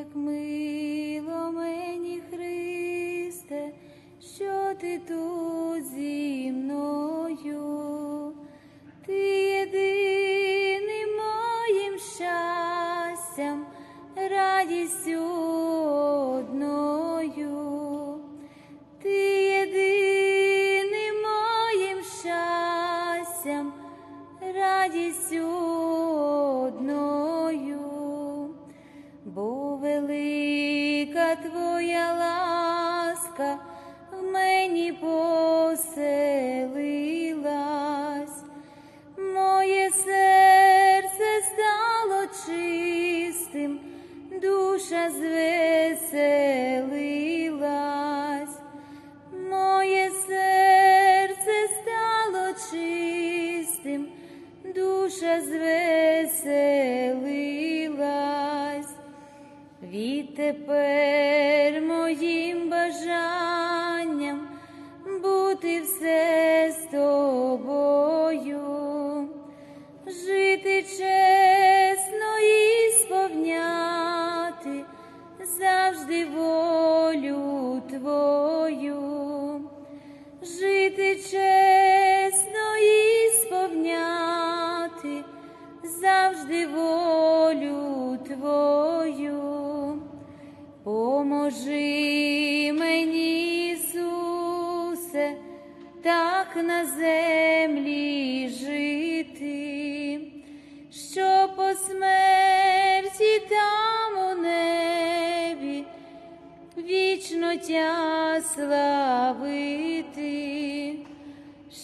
як мило мені, Христе, що ти тут зі твоя ласка в мені поселилась, моє серце стало чистим, душа звеселилась, моє серце стало чистим, душа звеселилась. Відтепер моїм бажанням бути все з тобою, вічно тя славити,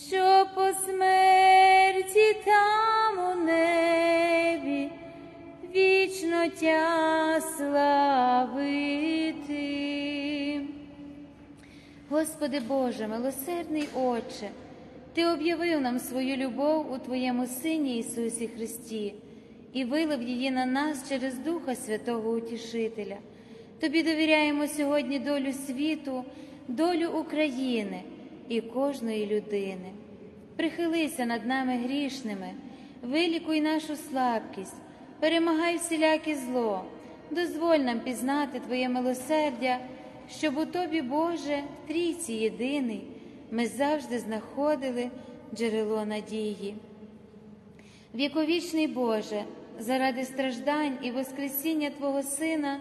що по смерті там у небі вічно тя славити. Господи Боже, милосердний Отче, Ти об'явив нам свою любов у Твоєму Сині Ісусі Христі і вилив її на нас через Духа Святого Утішителя. Тобі довіряємо сьогодні долю світу, долю України і кожної людини. Прихилися над нами грішними, вилікуй нашу слабкість, перемагай всіляке зло, дозволь нам пізнати Твоє милосердя, щоб у Тобі, Боже, в трійці єдиний, ми завжди знаходили джерело надії. Віковічний Боже, заради страждань і Воскресіння Твого Сина,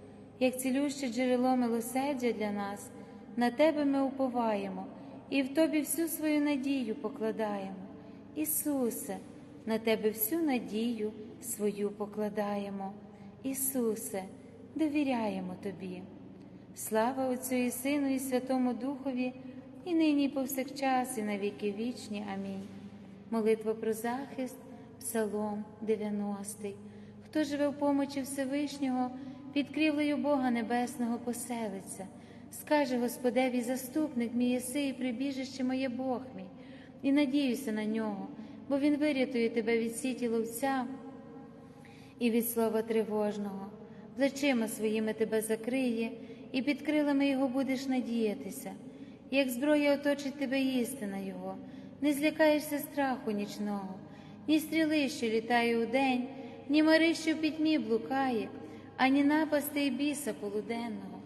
як цілюще джерело милосердя для нас, на Тебе ми уповаємо і в Тобі всю свою надію покладаємо. Ісусе, на Тебе всю надію свою покладаємо. Ісусе, довіряємо Тобі. Слава Отцю і Сину, і Святому Духові, і нині, і повсякчас, і на віки вічні. Амінь. Молитва про захист, Псалом 90. Хто живе в помочі Всевишнього, під крівлею Бога Небесного поселиться, скаже Господеві, заступник мій єси і прибіжище моє Бог мій, і надіюся на нього, бо Він вирятує тебе від сіті ловця і від слова тривожного, плечима своїми тебе закриє, і під крилами Його будеш надіятися, як зброя оточить тебе істина Його, не злякаєшся страху нічного, ні стріли, що літає удень, ні мари, що в пітьмі блукає, ані напасти й біса полуденного.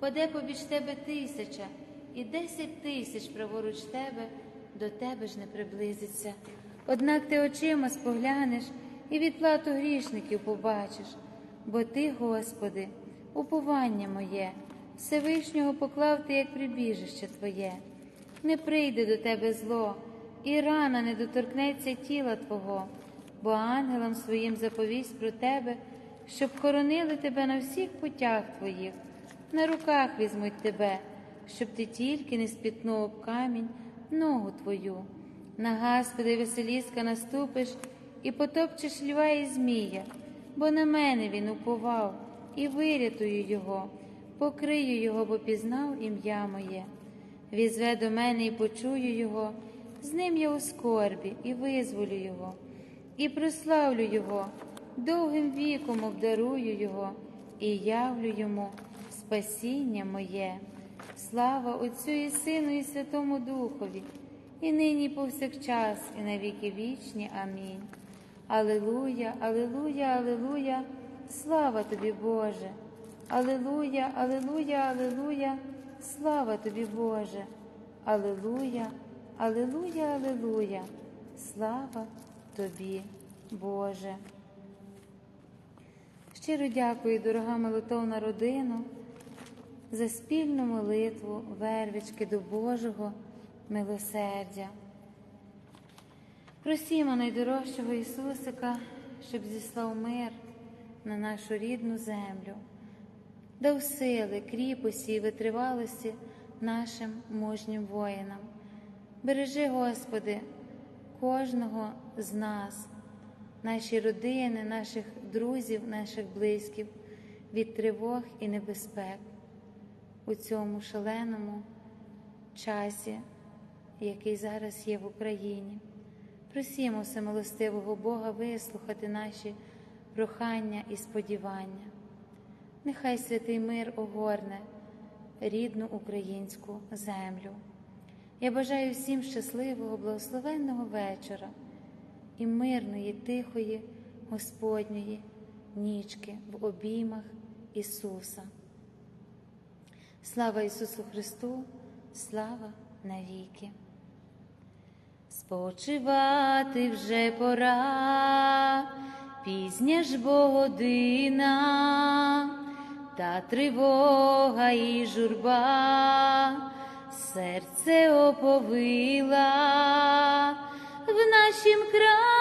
Паде побіч тебе тисяча, і десять тисяч праворуч тебе, до тебе ж не приблизиться. Однак ти очима споглянеш і відплату грішників побачиш, бо ти, Господи, уповання моє, Всевишнього поклав ти як прибіжище Твоє, не прийде до тебе зло, і рана не доторкнеться тіла Твого, бо ангелам своїм заповість про тебе, щоб хоронили тебе на всіх путях Твоїх, на руках візьмуть тебе, щоб ти тільки не спітнув камінь ногу Твою. На Господи, веселіска наступиш і потопчеш льва і змія, бо на мене він уповав, і вирятую його, покрию його, бо пізнав ім'я моє. Візве до мене і почую його, з ним я у скорбі і визволю його, і прославлю його, довгим віком обдарую його і явлю йому спасіння моє. Слава Отцю і Сину, і Святому Духові, і нині, повсякчас, і на віки вічні. Амінь. Алилуя, Алилуя, Алилуя, слава тобі, Боже. Алилуя, Алилуя, Алилуя, слава тобі, Боже. Алилуя, Алилуя, Алилуя, слава тобі, Боже. Щиро дякую, дорога молитовна родина, за спільну молитву вервички до Божого милосердя. Просімо найдорожчого Ісусика, щоб зіслав мир на нашу рідну землю, дав сили, кріпості і витривалості нашим мужнім воїнам. Бережи, Господи, кожного з нас, наші родини, наших друзів, наших близьких від тривог і небезпек у цьому шаленому часі, який зараз є в Україні. Просімо всемилостивого Бога вислухати наші прохання і сподівання. Нехай святий мир огорне рідну українську землю. Я бажаю всім щасливого, благословенного вечора і мирної, тихої, Господньої нічки в обіймах Ісуса. Слава Ісусу Христу, слава навіки. Спочивати вже пора, пізня ж бо година, та тривога і журба, серце оповила, нашім краї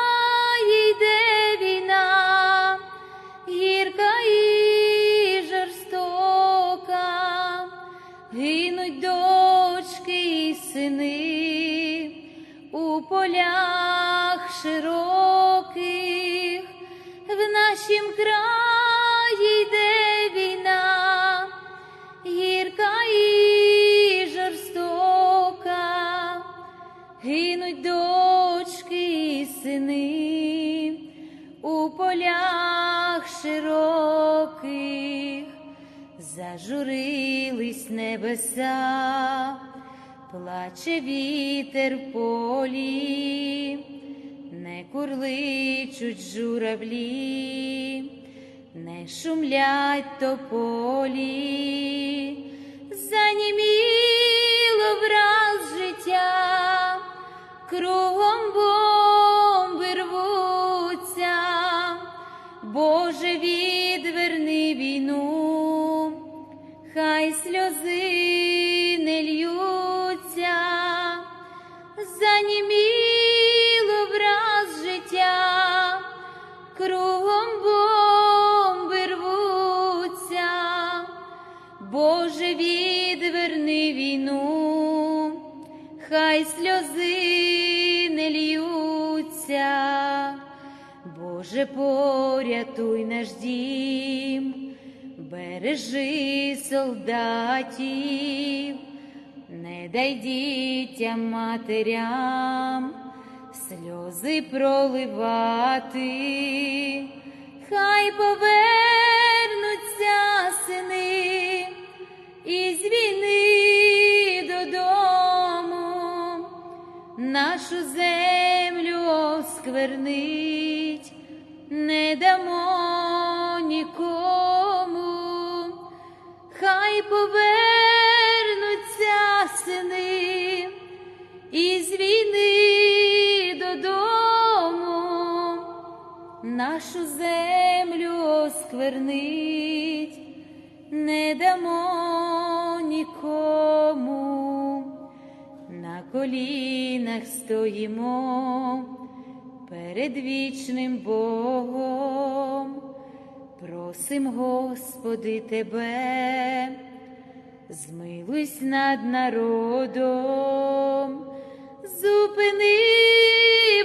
полі, не курличуть журавлі, не шумлять тополі, заніміло враз життя, кругом бомби рвуться, Боже, відверни війну, хай сльози Боже, порятуй наш дім бережи солдатів, не дай дітям матерям сльози проливати, хай повернуться сини із війни додому, нашу землю осквернить, не дамо нікому, хай повернуться сини із війни додому, нашу землю осквернить, не дамо нікому, на колінах стоїмо перед вічним Богом, просим, Господи, Тебе, змилуйся над народом, зупини,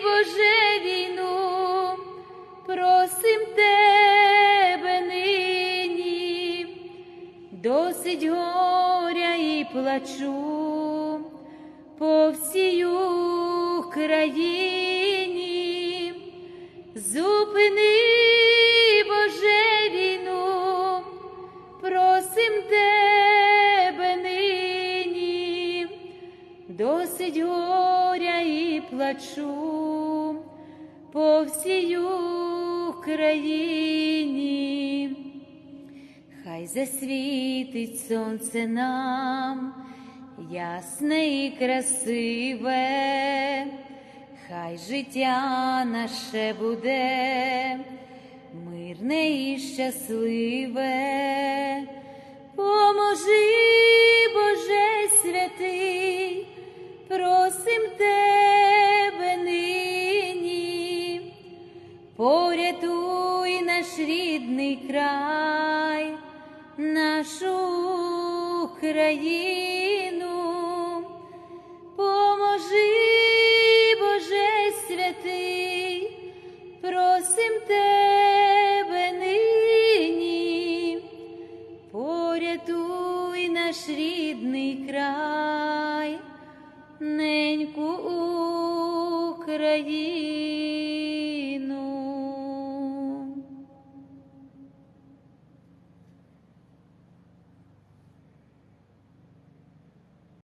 Боже, війну, просим Тебе нині, досить горя і плачу по всій Україні, зупини, Боже, війну, просим Тебе нині, досить горя і плачу по всій Україні, хай засвітить сонце нам ясне і красиве, хай життя наше буде мирне і щасливе, поможи, Боже святий, просим тебе нині, порятуй наш рідний край, нашу Україну, Україну.